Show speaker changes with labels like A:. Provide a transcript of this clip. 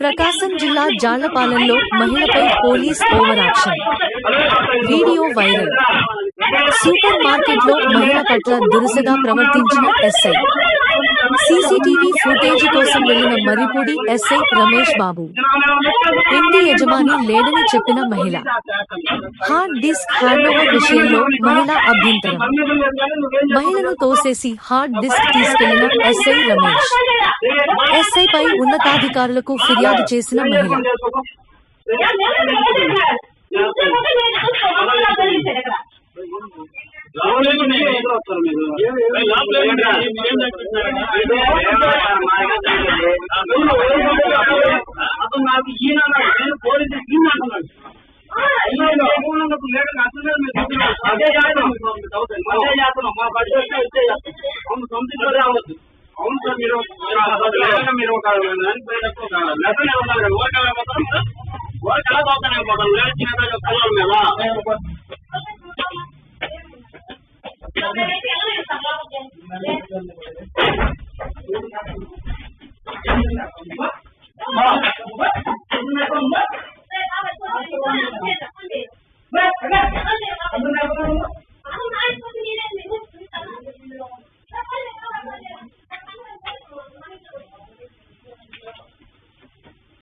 A: ప్రకాశం జిల్లా జాలపాలెంలో మహిళపై police over action video viral. Super మార్కెట్లో మహిళ పట్ల దురుసగా ప్రవర్తించిన ఎస్ఐ. వెళ్ళిన మరిపూడి ఎస్ఐ రమేష్ బాబు ఇంటి యజమాని లేడని చెప్పిన మహిళ హార్డ్ డిస్క్ హ్యాండోవర్ విషయంలో మహిళ అభ్యంతరం మహిళను తోసేసి హార్డ్ డిస్క్ తీసుకెళ్ళిన ఎస్ఐ రమేష్ ఎస్ఐపై ఉన్నతాధికారులకు ఫిర్యాదు చేసిన మహిళ
B: అతను నాకు ఈయన అన్నాడు. నేను పోలీసు ఈయన అంటున్నాడు. అదే చేస్తున్నాం అదే చేస్తున్నాం మా బడ్జెట్ వస్తే ఇచ్చే చేస్తాం అవును సంథింగ్ కూడా అవ్వద్దు అవును సార్ మీరు మీరు అసలు లేకుండా మీరు ఒక లెసన్ ఇవ్వాలి కదా ఓట్ ఎలా పోతాం ఓట్ ఎలా పోతానే పోతాం లేదు చిన్న పిల్లల మీద
C: Thank you.